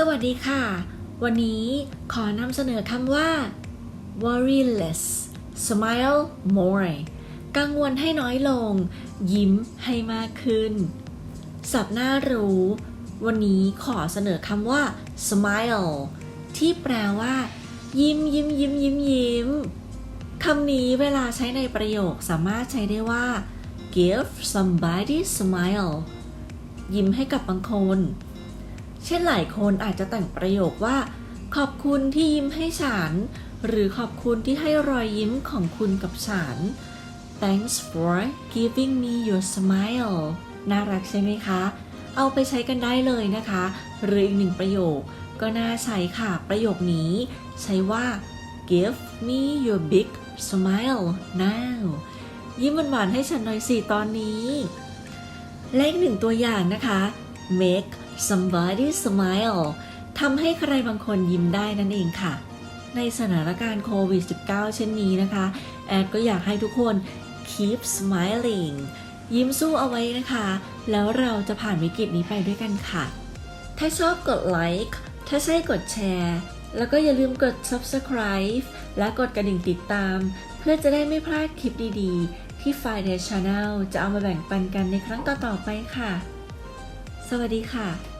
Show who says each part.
Speaker 1: สวัสดีค่ะ วันนี้ขอนำเสนอคำว่า worry less smile more กังวลให้น้อยลง ยิ้มให้มากขึ้น สับหน้ารู้ วันนี้ขอเสนอคำว่า smile ที่แปลว่า ยิ้มยิ้มยิ้มยิ้มยิ้มคำนี้เวลาใช้ในประโยคสามารถใช้ได้ว่า give somebody smile ยิ้มให้กับบางคน เช่นหลายคนอาจจะแต่งประโยคว่า ขอบคุณที่ยิ้มให้ฉัน หรือขอบคุณที่ให้รอยยิ้มของคุณกับฉัน Thanks for giving me your smile น่ารักใช่ไหมคะ เอาไปใช้กันได้เลยนะคะ หรืออีกหนึ่งประโยคก็น่าใช้ค่ะ ประโยคนี้ ใช้ว่า give me your big smile now ยิ้มหวานๆให้ฉันหน่อยสิตอนนี้ และอีกหนึ่งตัวอย่างนะคะ make somebody smile ทำให้ใครบางคนยิ้มได้นั่นเองค่ะ ในสถานการณ์โควิด -19 เช่นนี้นะคะ แอดก็อยากให้ทุกคน keep smiling ยิ้มสู้เอาไว้นะคะ แล้วเราจะผ่านวิกฤตนี้ไปด้วยกันค่ะ ถ้าชอบกดไลค์ถ้าใช่กดแชร์ แล้วก็อย่าลืมกด subscribe และกดกระดิ่งติดตาม เพื่อจะได้ไม่พลาดคลิปดีๆ ที่ Friday Channel จะเอามาแบ่งปันกันในครั้งต่อๆไปค่ะ สวัสดีค่ะ